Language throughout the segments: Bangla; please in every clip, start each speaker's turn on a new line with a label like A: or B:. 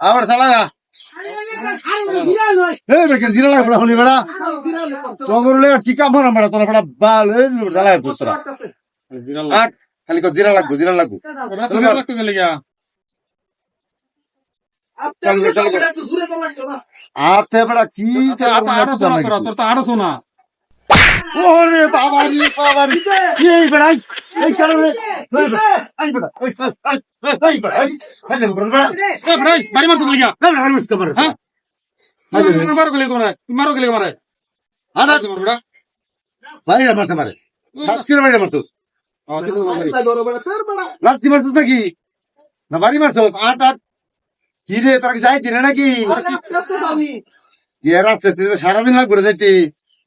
A: আবার চালাগা এই বেকেন দিলা লাগবে হলি বেড়া তোমার টিকা মরা বেড়া তোরা বেড়া বাল এই জ্বালায় পুত্রা আট খালি কো দিলা লাগবে দিলা লাগবে। আচ্ছা বেড়া কি ওরে বাবা রে বাবা রে। এই বেড়া এই কারণে এই বেড়া এই বেড়া এই এই বেড়া এই খালি বেড়া
B: বাড়ি মারতো লিগা
A: না না মিস করে
B: হ্যাঁ? মারো গলি করে মারো গলি করে
A: আনা ভাই মারতে পারে। শাস্তির বাড়ি মারতো। লাত্তি মারতো নাকি? না বাড়ি মারতো আট আট কি রে তোর কি যাই দিনে নাকি? সারাদিন লাগবে যাইতে।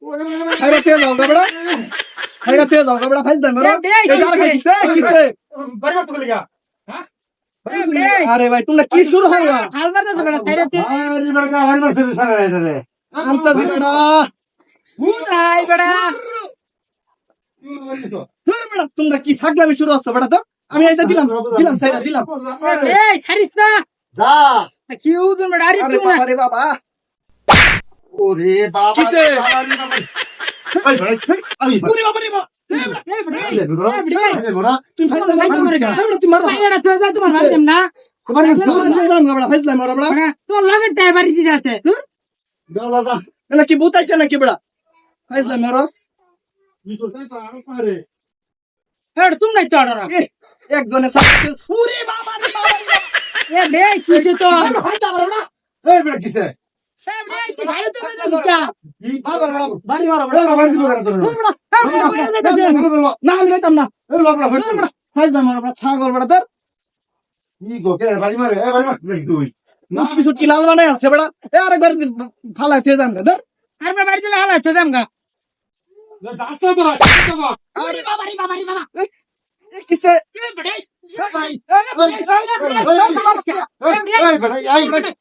C: দিলাম সাইরা দিলাম
A: যা
C: আরে বাবা রে বাবা
A: ওরে বাবা
C: কিসে?
A: এই ভাই, এই, আমি
C: ওরে বাবা রে বাবা তুমি ফাইজ দাম
D: ফাইজ দাম মারে গা।
C: তুমি মারো তোমার ফাইজ দাম গা? বেড়া ফাইজ দাম মারো বেড়া এলা কি বুতাইছে নাকি বেড়া ফাইজ দাম মারো একজনে সাথে ওরে বাবা রে বাবা রে ফাইজ দাম মারো না
A: এই বেটা? কিসে?
C: বারবার বেড়া বাড়ি মারো বেড়া
A: এই বাড়ি দিবো কেন তোর?
C: না আমি লইতাম না
A: এই লোকরা হইছে।
C: ফাইজ দাম মারো বেড়া ছাগল বেড়া তোর
A: কি গো, কে বাড়ি মারে? এই বাড়ি মারতে নাকি তুই?
C: কিছু কি লাল বানাই আছে বেড়া এ আরেকবার ফালাই থেকে দাম ধর এ কিসে ভাই
A: এই বেটা, এই, এই, এই, সা- হ্যাঁ, হ্যাঁ, এই যে। আর আর আর-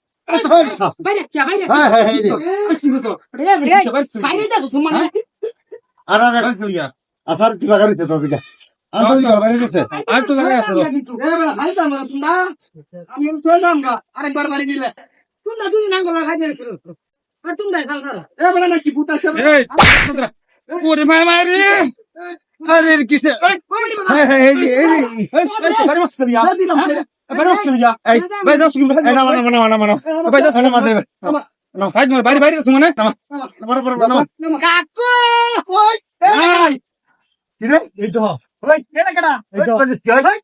A: আর
B: তো
C: দাম আমি চলে আরেকবার বাড়ি দিলে
A: আরে কিসে? হ্যাঁ, হ্যাঁ,
B: মানে
C: কেডা
A: এই তো। ওই,